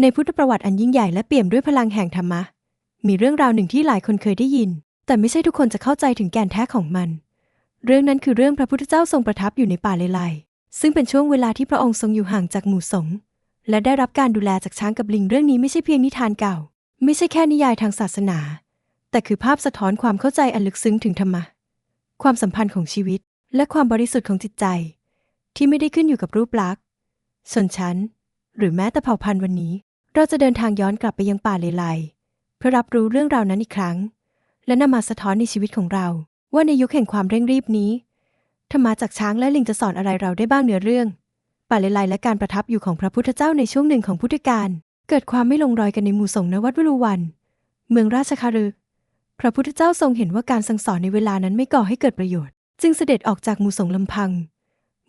ในพุทธประวัติอันยิ่งใหญ่และเปี่ยมด้วยพลังแห่งธรรมะ มีเรื่องราวหนึ่งที่หลายคนเคยได้ยิน แต่ไม่ใช่ทุกคนจะเข้าใจถึงแก่นแท้ของมัน เรื่องนั้นคือเรื่องพระพุทธเจ้าทรงประทับอยู่ในป่าเลไลซึ่งเป็นช่วงเวลาที่พระองค์ทรงอยู่ห่างจากหมู่สงฆ์และได้รับการดูแลจากช้างกับลิงเรื่องนี้ไม่ใช่เพียงนิทานเก่า ไม่ใช่แค่นิยายทางศาสนา แต่คือภาพสะท้อนความเข้าใจอันลึกซึ้งถึงธรรมะ ความสัมพันธ์ของชีวิต และความบริสุทธิ์ของจิตใจ ที่ไม่ได้ขึ้นอยู่กับรูปลักษณ์ชนชั้น หรือแม้แต่เผ่าพันธุ์วันนี้ เราจะเดินทางย้อนกลับไปยังป่าเลไลเพื่อรับรู้เรื่องราวนั้นอีกครั้ง และนำมาสะท้อนในชีวิตของเรา ว่าในยุคแห่งความเร่งรีบนี้ธรรมะจากช้างและลิงจะสอนอะไรเราได้บ้างเนื้อเรื่อง ป่าเลไลและการประทับอยู่ของพระพุทธเจ้าในช่วงหนึ่งของพุทธกาลเกิดความไม่ลงรอยกันในหมู่สงฆ์ณวัดวรุวัน เมืองราชคฤห์พระพุทธเจ้าทรงเห็นว่าการสั่งสอนในเวลานั้นไม่ก่อให้เกิดประโยชน์ จึงเสด็จออกจากหมู่สงฆ์ลำพัง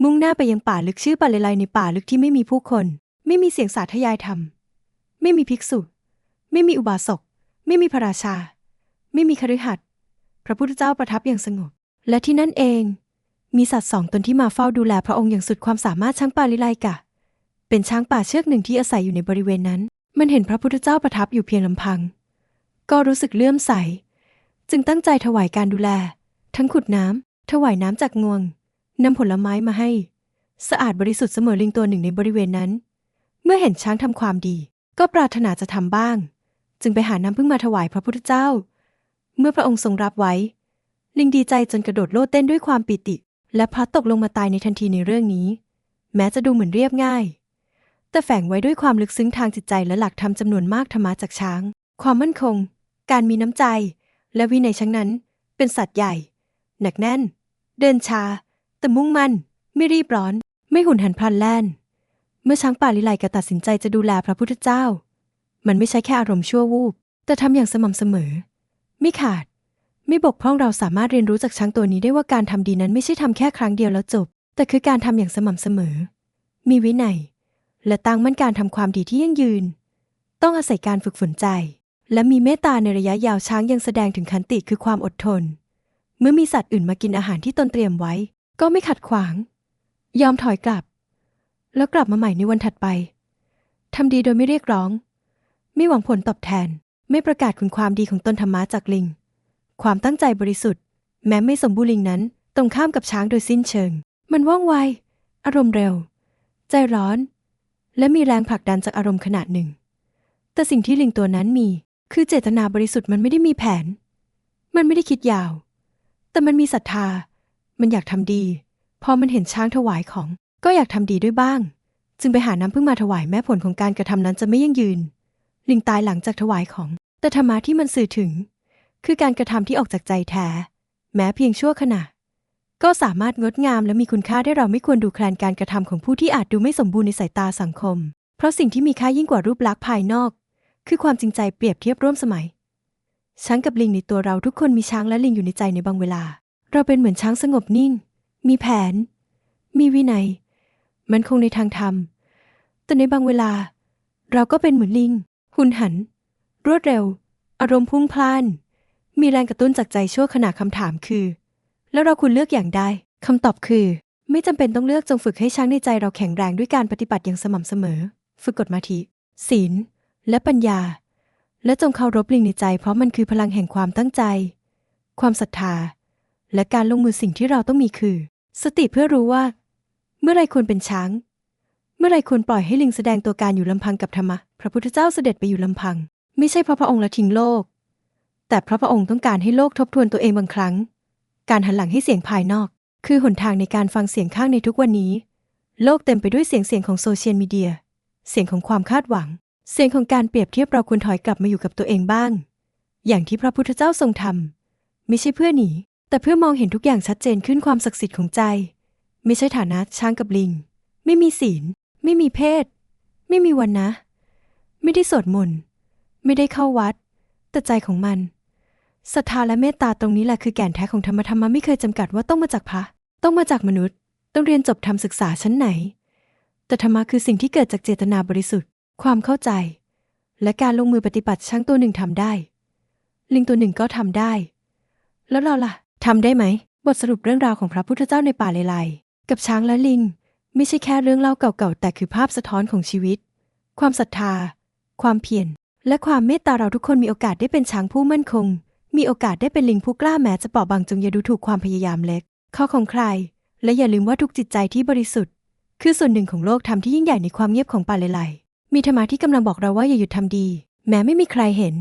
มุ่งหน้าไปยังป่าลึกชื่อป่าเลไลในป่าลึกที่ไม่มีผู้คน ไม่มีเสียงสาธยายธรรม ไม่มีภิกษุ ไม่มีอุบาสก ไม่มีพระราชา ไม่มีคฤหัสถ์พระพุทธเจ้าประทับอย่างสงบ และที่นั่นเอง มีสัตว์สองตนที่มาเฝ้าดูแลพระองค์อย่างสุดความสามารถช้างป่าลิไลกะ เป็นช้างป่าเชือกหนึ่งที่อาศัยอยู่ในบริเวณนั้น มันเห็นพระพุทธเจ้าประทับอยู่เพียงลำพัง ก็รู้สึกเลื่อมใส จึงตั้งใจถวายการดูแล ทั้งขุดน้ำถวายน้ำจากงวงนำผลไม้มาให้ สะอาดบริสุทธิ์เสมอลิงตัวหนึ่งในบริเวณนั้น เมื่อเห็นช้างทำความดี ก็ปรารถนาจะทำบ้าง จึงไปหาน้ำพึ่งมาถวายพระพุทธเจ้า เมื่อพระองค์ทรงรับไว้ ลิงดีใจจนกระโดดโลดเต้นด้วยความปิติ และพลัดตกลงมาตายในทันทีในเรื่องนี้ แม้จะดูเหมือนเรียบง่าย แต่แฝงไว้ด้วยความลึกซึ้งทางจิตใจและหลักธรรมจำนวนมากธรรมะจากช้าง ความมั่นคง การมีน้ำใจ และวินัยช้างนั้น เป็นสัตว์ใหญ่ หนักแน่น เดินช้าแต่มุ่งมั่น ไม่รีบร้อน ไม่หุนหันพลันแล่น เมื่อช้างป่าลิไลกะตัดสินใจจะดูแลพระพุทธเจ้า มันไม่ใช่แค่อารมณ์ชั่ววูบ แต่ทำอย่างสม่ำเสมอ ไม่ขาด ไม่บกพร่องเราสามารถเรียนรู้จากช้างตัวนี้ได้ว่าการทำดีนั้นไม่ใช่ทำแค่ครั้งเดียวแล้วจบ แต่คือการทำอย่างสม่ำเสมอ มีวินัย และตั้งมั่นการทำความดีที่ยั่งยืน ต้องอาศัยการฝึกฝนใจ และมีเมตตาในระยะยาวช้างยังแสดงถึงขันติคือความอดทน เมื่อมีสัตว์อื่นมากินอาหารที่ตนเตรียมไว้ ก็ไม่ขัดขวาง ยอมถอยกลับ แล้วกลับมาใหม่ในวันถัดไปทำดีโดยไม่เรียกร้อง ไม่หวังผลตอบแทน ไม่ประกาศคุณความดีของตนธรรมะจากลิง ความตั้งใจบริสุทธิ์ แม้ไม่สมบูรณ์ลิงนั้น ตรงข้ามกับช้างโดยสิ้นเชิง มันว่องไว อารมณ์เร็ว ใจร้อน และมีแรงผลักดันจากอารมณ์ขนาดหนึ่ง แต่สิ่งที่ลิงตัวนั้นมี คือเจตนาบริสุทธิ์มันไม่ได้มีแผน มันไม่ได้คิดยาว แต่มันมีศรัทธา มันอยากทำดี พอมันเห็นช้างถวายของ ก็อยากทำดีด้วยบ้าง จึงไปหาน้ำพึ่งมาถวายแม้ผลของการกระทำนั้นจะไม่ยั่งยืน ลิงตายหลังจากถวายของ แต่ธรรมะที่มันสื่อถึง คือการกระทำที่ออกจากใจแท้ แม้เพียงชั่วขณะ ก็สามารถงดงามและมีคุณค่าได้เราไม่ควรดูแคลนการกระทำของผู้ที่อาจดูไม่สมบูรณ์ในสายตาสังคม เพราะสิ่งที่มีค่ายิ่งกว่ารูปลักษณ์ภายนอก คือความจริงใจเปรียบเทียบร่วมสมัย ช้างกับลิงในตัวเราทุกคนมีช้างและลิงอยู่ในใจในบางเวลา เราเป็นเหมือนช้างสงบนิ่ง มีแผน มีวินัย มันคงในทางธรรม แต่ในบางเวลา เราก็เป็นเหมือนลิง หุนหัน รวดเร็ว อารมณ์พุ่งพล่าน มีแรงกระตุ้นจากใจชั่วขณะคำถามคือ แล้วเราควรเลือกอย่างใดคำตอบคือ ไม่จำเป็นต้องเลือกจงฝึกให้ช้างในใจเราแข็งแรงด้วยการปฏิบัติอย่างสม่ำเสมอ ฝึกกฎมาธิศีล และปัญญา และจงเคารพลิงในใจ เพราะมันคือพลังแห่งความตั้งใจ ความศรัทธา และการลงมือสิ่งที่เราต้องมีคือ สติเพื่อรู้ว่า เมื่อไรควรเป็นช้าง เมื่อไรควรปล่อยให้ลิงแสดงตัวการอยู่ลำพังกับธรรมะ พระพุทธเจ้าเสด็จไปอยู่ลำพัง ไม่ใช่เพราะพระองค์ละทิ้งโลก แต่เพราะพระองค์ต้องการให้โลกทบทวนตัวเองบางครั้ง การหันหลังให้เสียงภายนอก คือหนทางในการฟังเสียงข้างในทุกวันนี้ โลกเต็มไปด้วยเสียงเสียงของโซเชียลมีเดีย เสียงของความคาดหวัง เสียงของการเปรียบเทียบเราควรถอยกลับมาอยู่กับตัวเองบ้าง อย่างที่พระพุทธเจ้าทรงทำไม่ใช่เพื่อหนีแต่เพื่อมองเห็นทุกอย่างชัดเจนขึ้นความศักดิ์สิทธิ์ของใจ ไม่ใช่ฐานะช้างกับลิง ไม่มีศีล ไม่มีเพศ ไม่มีวันนะ ไม่ได้สวดมนต์ไม่ได้เข้าวัด แต่ใจของมันศรัทธาและเมตตาตรงนี้แหละคือแก่นแท้ของธรรมธรรมะไม่เคยจำกัดว่าต้องมาจากพระต้องมาจากมนุษย์ ต้องเรียนจบทำศึกษาชั้นไหน แต่ธรรมะคือสิ่งที่เกิดจากเจตนาบริสุทธิ์ ความเข้าใจ และการลงมือปฏิบัติช้างตัวหนึ่งทำได้ ลิงตัวหนึ่งก็ทำได้ แล้วเราล่ะทำได้ไหม บทสรุปเรื่องราวของพระพุทธเจ้าในป่าเลไล กับช้างและลิง ไม่ใช่แค่เรื่องเล่าเก่าๆ แต่คือภาพสะท้อนของชีวิต ความศรัทธา ความเพียรและความเมตตาเราทุกคนมีโอกาสได้เป็นช้างผู้มั่นคง มีโอกาสได้เป็นลิงผู้กล้าแม้จะเปราะบางจงอย่าดูถูกความพยายามเล็ก ข้อของใคร และอย่าลืมว่าทุกจิตใจที่บริสุทธิ์ คือส่วนหนึ่งของโลกธรรมที่ยิ่งใหญ่ในความเงียบของป่าเลไลมีธรรมะที่กำลังบอกเราว่าอย่าหยุดทำดี แม้ไม่มีใครเห็น